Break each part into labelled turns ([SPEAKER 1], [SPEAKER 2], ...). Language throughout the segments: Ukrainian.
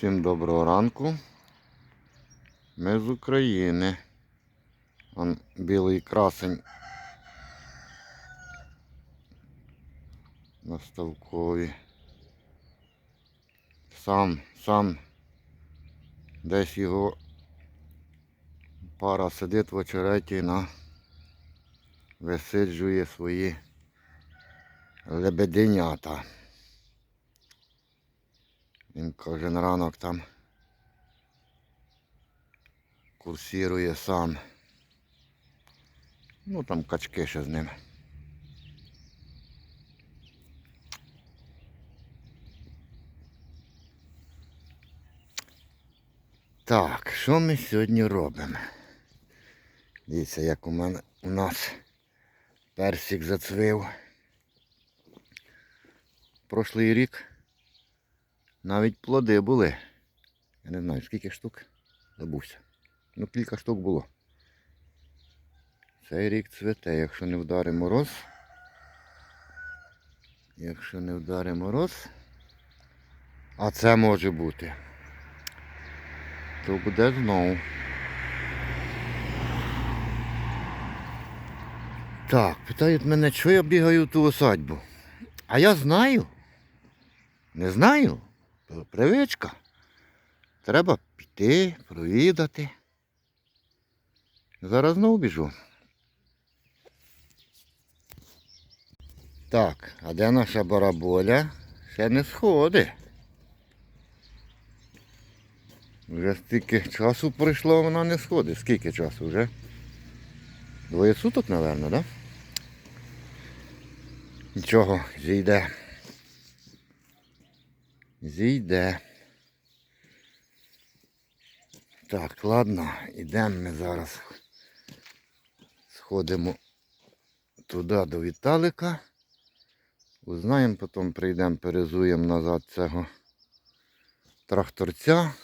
[SPEAKER 1] Всім доброго ранку. Ми з України. Он білий красень на ставкові. Сам, сам десь його пара сидить в очереті на висиджує свої лебеденята. Він кожен ранок там курсірує сам. Ну там качки ще з ним. Так, що ми сьогодні робимо? Дивіться, як у мене у нас персик зацвив. Прошлий рік навіть плоди були. Я не знаю, скільки штук забувся. Ну, кілька штук було. Цей рік цвете, якщо не вдари мороз. Якщо не вдари мороз. А це може бути. То буде знову. Так, питають мене, що я бігаю в ту осадьбу. А я знаю. Не знаю. То Привичка. Треба піти, провідати. Зараз знову біжу. Так, а де наша бараболя? Ще не сходить. Вже стільки часу пройшло, вона не сходить. Скільки часу вже? Двоє суток, напевно, так? Да? Нічого, зійде. Зійде. Так, ладно, йдемо ми зараз. Сходимо туди до Віталика. Узнаємо, потім прийдемо, перезуємо назад цього тракторця.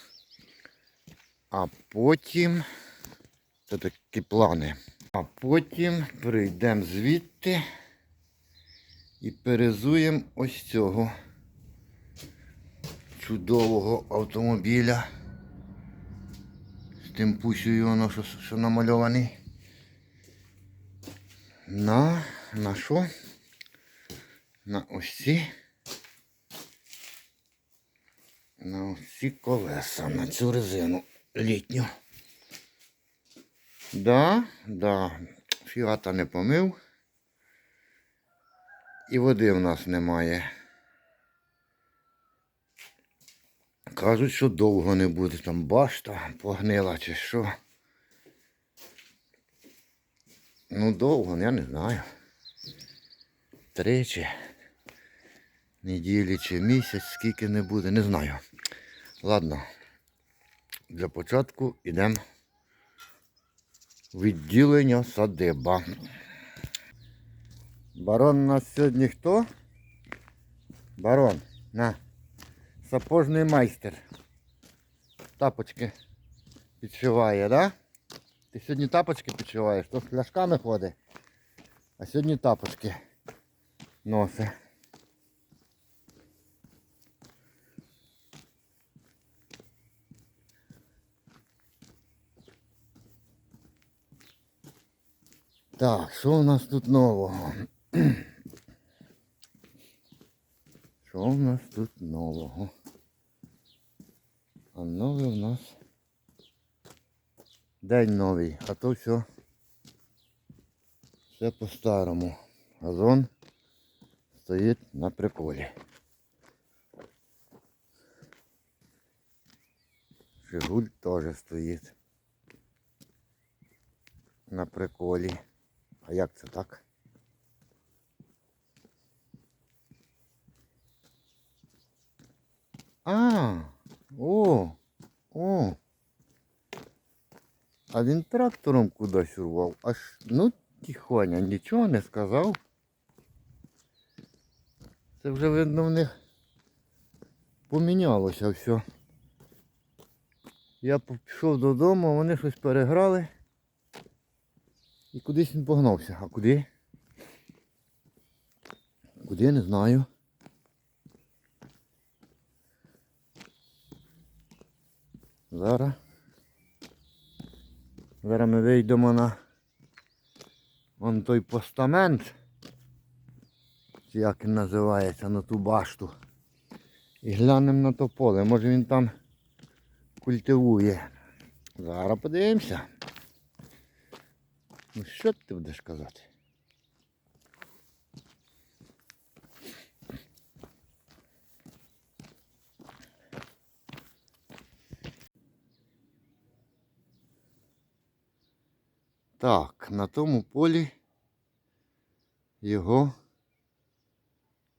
[SPEAKER 1] А потім це такі плани. А потім прийдемо звідти і перезуємо ось цього чудового автомобіля. З тим пусею воно, що, що намальований. На, на що? На ось ці. На ось ці колеса, на цю резину літню. Да, да, фіата не помив. І води в нас немає. Кажуть, що довго не буде там башта погнила чи що. Ну довго, я не знаю. Три чи неділі чи місяць, скільки не буде, не знаю. Ладно, для початку йдемо відділення садиба. Барон у нас сьогодні хто? Барон, на. Сапожний майстер. Тапочки підшиває, да? Ти сьогодні тапочки підшиваєш, то з пляшками ходить. А сьогодні тапочки носить. Так, що у нас тут нового? Що у нас тут нового? А нове у нас день новий, а то все, все по-старому. Газон стоїть на приколі. Жигуль теж стоїть на приколі. А як це так? А, о, о. А він трактором кудись урвав. Аж, ну, тихоня, нічого не сказав. Це вже видно в них помінялося все. Я пішов додому, вони щось переграли. І кудись він погнався. А куди? Куди не знаю. Зараз. Зараз ми вийдемо на вон той постамент. Як він називається, на ту башту. І глянемо на то поле. Може він там культивує. Зараз подивимося. Ну що ти будеш казати? Так, на тому полі його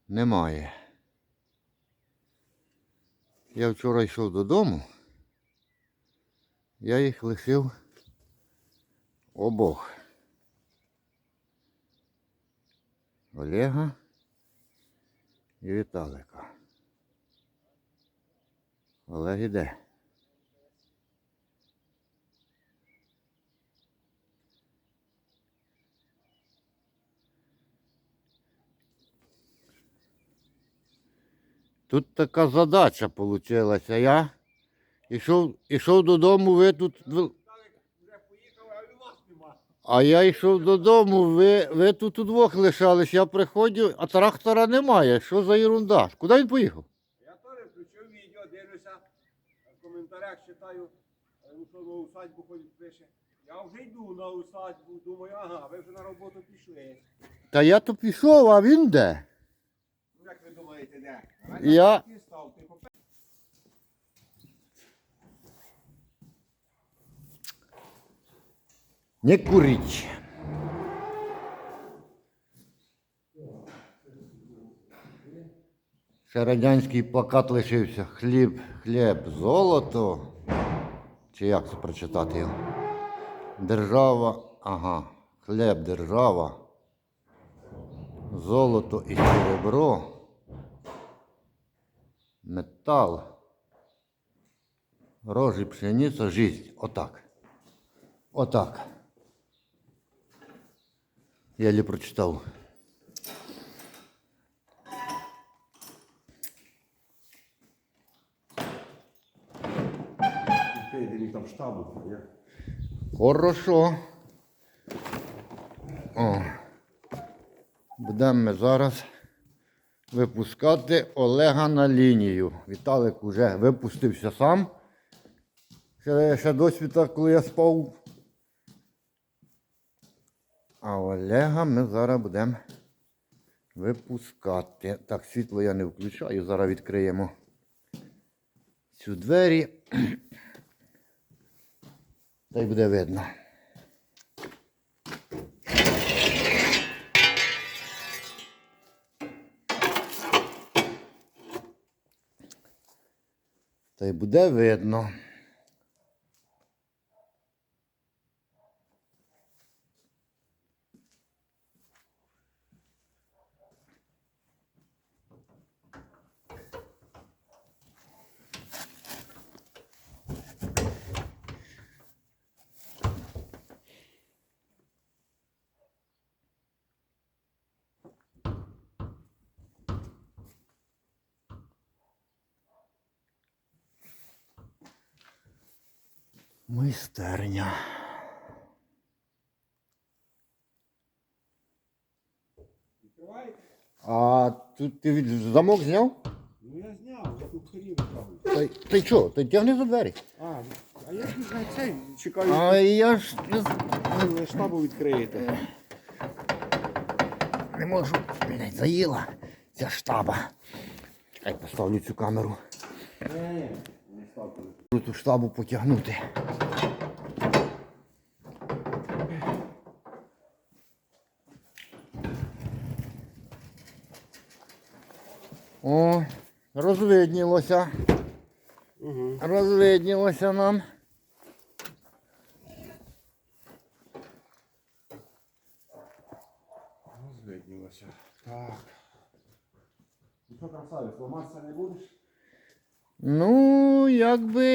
[SPEAKER 1] немає. Я вчора йшов додому, я їх лишив обох. Олега і Віталика. Олег іде. Тут така задача вийшла. Я йшов, йшов додому, ви тут. А я йшов додому, ви, ви тут удвох лишались, я приходжу, а трактора немає. Що за ерунда? Куди він поїхав?
[SPEAKER 2] Я теж включив відео, дивлюся, в коментарях читаю, е, що на усадьбу ходить пише. Я вже йду на усадьбу, думаю, ага, ви вже на роботу пішли.
[SPEAKER 1] Та я то пішов, а він де?
[SPEAKER 2] Ну як ви думаєте, де?
[SPEAKER 1] Я- Не куріть. Ще радянський плакат лишився. Хліб, хліб, золото. Чи як це прочитати його? Держава, ага, хліб, держава. Золото і серебро. Метал. Рожі, пшениця, жизнь. Отак. Отак. Я лі прочитав.
[SPEAKER 2] Там штабу.
[SPEAKER 1] Хорошо. О. Будемо ми зараз випускати Олега на лінію. Віталик уже випустився сам. Ще, ще досвіта, коли я спав. А Олега ми зараз будемо випускати. Так, світло я не включаю, зараз відкриємо цю двері. Та й буде видно. Та й буде видно. Майстерня. А тут ти від замок зняв?
[SPEAKER 2] Ну я зняв, я тут хрів там.
[SPEAKER 1] Та, й- та й чого? Та тягни за двері.
[SPEAKER 2] А, а я ж не знаю, цей чекаю,
[SPEAKER 1] А я ж не, з-
[SPEAKER 2] штабу відкриєте.
[SPEAKER 1] не можу. Блядь, заїла ця штаба. Чекай, поставлю цю камеру.
[SPEAKER 2] Не, не ставте.
[SPEAKER 1] Ту штабу потягнути. О, розвиднілося.
[SPEAKER 2] Угу.
[SPEAKER 1] Розвиднілося нам.
[SPEAKER 2] Розвиднілося. Так. Ну що, красавець, ламатися не будеш?
[SPEAKER 1] Ну, якби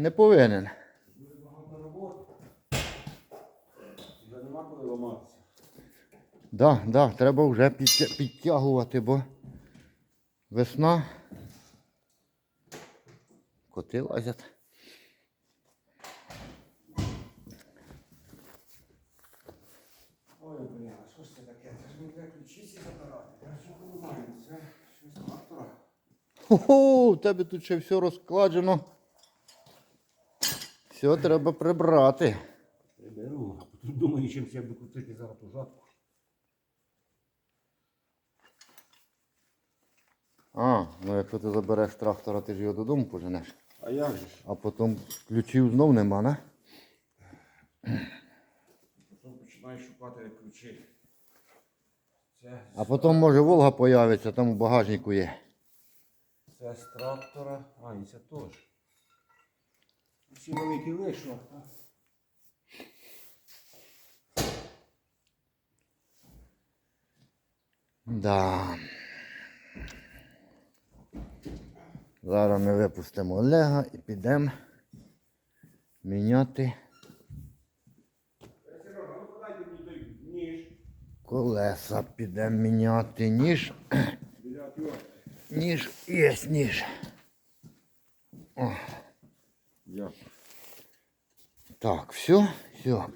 [SPEAKER 1] не повинен.
[SPEAKER 2] Дуже багато роботи. Вже нема коли ламатися.
[SPEAKER 1] Да, да, треба вже підтягувати, бо весна. коти лазять.
[SPEAKER 2] Ой, бля, що ж це таке? Це ж мені треба ключі ці забирати. Я ж не розумію, це щось з.
[SPEAKER 1] Хо-хо, у тебе тут ще все розкладено. Все треба прибрати.
[SPEAKER 2] Приберу, а потім думаю, чим я буду крутити зараз ту жатку.
[SPEAKER 1] А, ну якщо ти забереш трактора, ти ж його додому поженеш.
[SPEAKER 2] А як же ж?
[SPEAKER 1] А потім ключів знов нема, не?
[SPEAKER 2] Потім починаєш шукати ключі. Це,
[SPEAKER 1] А потім може Волга появиться, там у багажнику є.
[SPEAKER 2] це з трактора. А, і це теж. Всі великі вийшло.
[SPEAKER 1] Да. Зараз ми випустимо Олега і підемо міняти колеса. Підемо міняти ніж. Ніж є ніж. О,
[SPEAKER 2] Дякую.
[SPEAKER 1] так, все, все.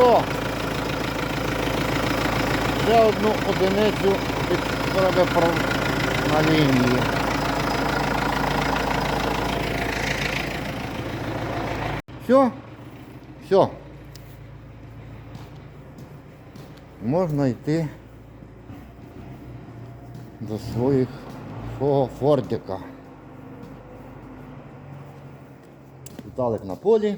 [SPEAKER 1] Все. Ще одну одиницю відправив на лінії. Все? Все. Можна йти до своїх свого фордика. Віталик на полі.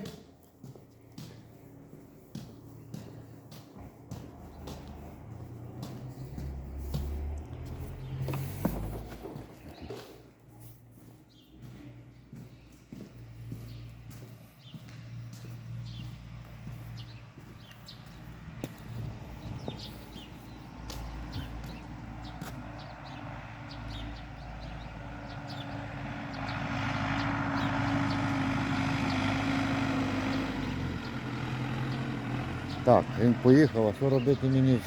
[SPEAKER 1] Так, він поїхав, а що робити мені?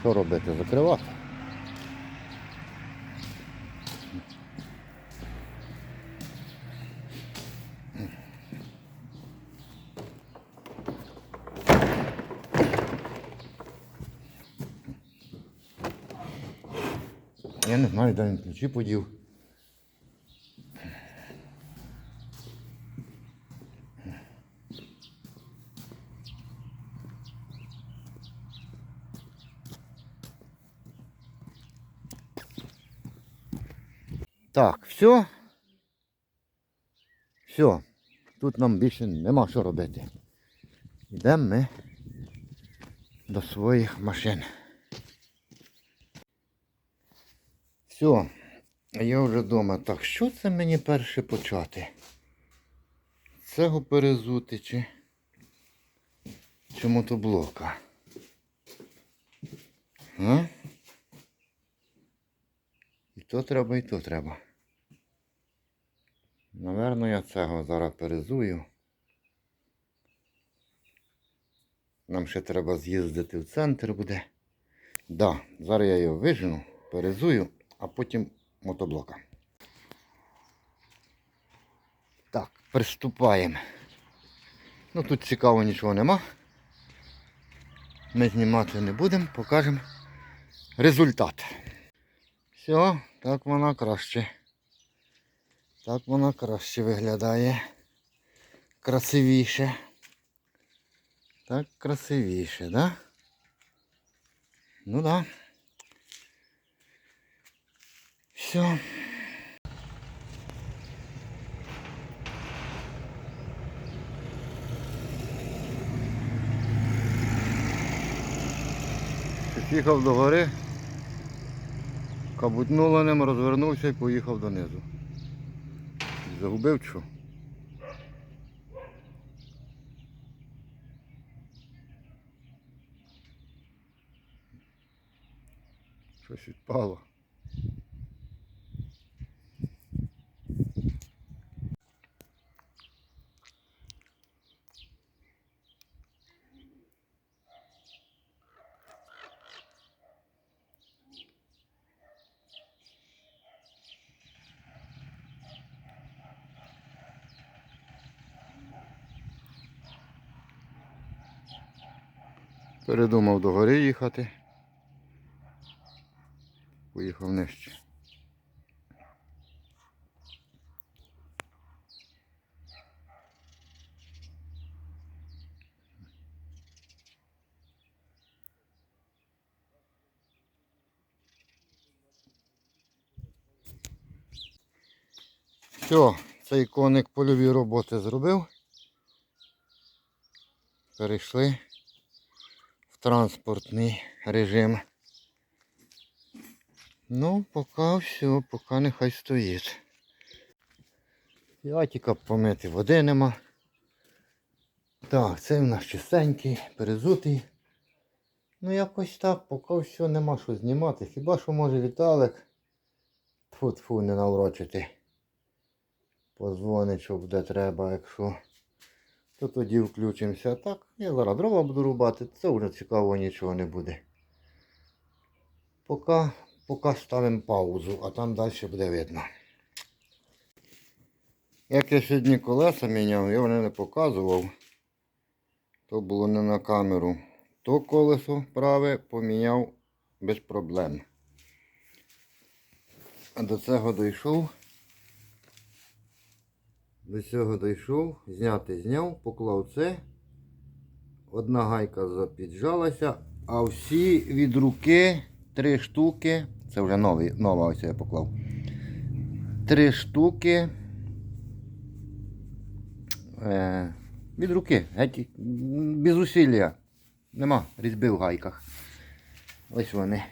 [SPEAKER 1] Що робити? Закривати? Я не знаю, де він ключі подів. Так, все. Все. Тут нам більше нема що робити. Йдемо ми до своїх машин. Все, я вже вдома. Так, що це мені перше почати? Цього перезути чи, чи мотоблока? А? І то треба, і то треба. Наверно, я цього зараз перезую. Нам ще треба з'їздити в центр буде. Да, зараз я його вижену, перезую, а потім мотоблока. Так, приступаємо. Ну тут цікаво нічого нема. Ми знімати не будемо, покажемо результат. Все, так вона краще. Так вона краще виглядає. Красивіше. Так красивіше, да? Ну да. Все. Під'їхав до гори, кабутнуло ним, розвернувся і поїхав донизу. Загубив що? Щось відпало. Передумав до гори їхати. Поїхав нижче. Все, цей коник польові роботи зробив. Перейшли транспортний режим. Ну, поки все, поки нехай стоїть. Ятіка помити води нема. Так, цей в нас чистенький, перезутий. Ну якось так, поки все нема що знімати. Хіба що може Віталик тфу-тфу не наврочити. Позвонить, що буде треба, якщо. То тоді включимося. Так, я зараз дрова буду рубати, це вже цікаво нічого не буде. Поки, поки ставимо паузу, а там далі буде видно. Як я сьогодні колеса міняв, я вони не показував. То було не на камеру. То колесо праве поміняв без проблем. До цього дійшов. До цього дійшов, зняти зняв, поклав це. Одна гайка запіджалася, а всі від руки три штуки. Це вже нові, нова ось я поклав. Три штуки. Е, від руки. Геть, без усилля. Нема різьби в гайках. Ось вони.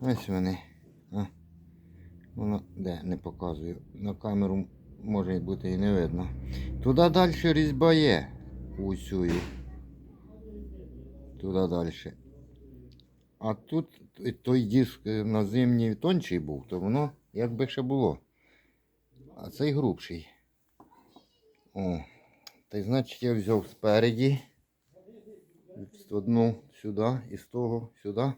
[SPEAKER 1] Ось вони. Воно де не показую. На камеру може бути і не видно. Туди далі різьба є. Усюю. Туди далі. А тут той диск на зимній тончий був, то воно якби ще було. А цей грубший. О. Та й значить я взяв спереді. Одну сюди і з того сюди.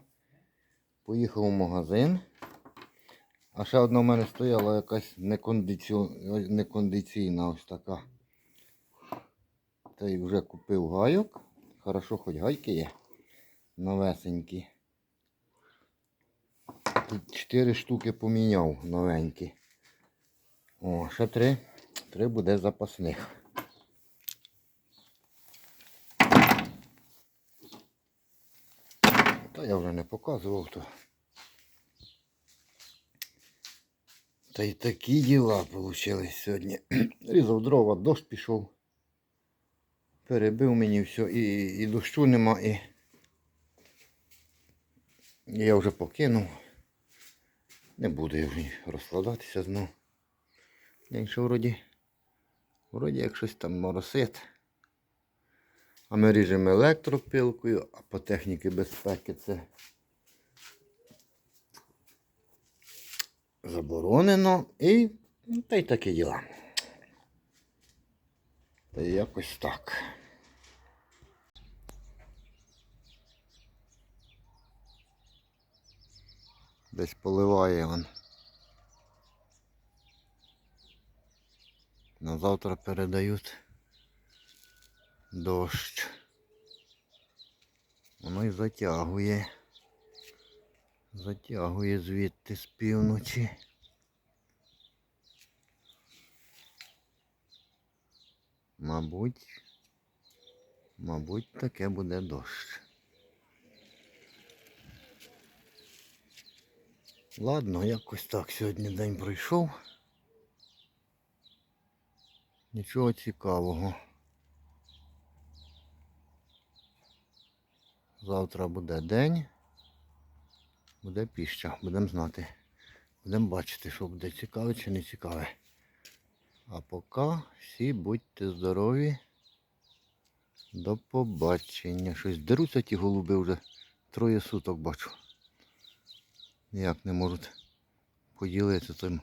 [SPEAKER 1] Поїхав в магазин. А ще одна в мене стояла якась некондиціо... некондиційна ось така. Та й вже купив гайок. Хорошо, хоч гайки є. Новесенькі. Тут чотири штуки поміняв новенькі. О, ще три. Три буде запасних. Та я вже не показував то. Та й такі діла вийшли сьогодні. Різав дрова, дощ пішов. Перебив мені все, і, і дощу нема, і... я вже покинув. Не буду я вже розкладатися знов. Якщо вроді, вроді як щось там моросить. А ми ріжемо електропилкою, а по техніці безпеки це заборонено і ну, та й такі діла. Та якось так. Десь поливає він. На завтра передають дощ. Воно і затягує. Затягує звідти з півночі. Мабуть, мабуть, таке буде дощ. Ладно, якось так сьогодні день пройшов. Нічого цікавого. Завтра буде день. Буде піща, будемо знати. Будемо бачити, що буде цікаве чи не цікаве. А поки всі будьте здорові. До побачення. Щось деруться ті голуби вже троє суток бачу. Ніяк не можуть поділитися тим.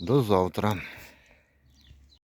[SPEAKER 1] До завтра.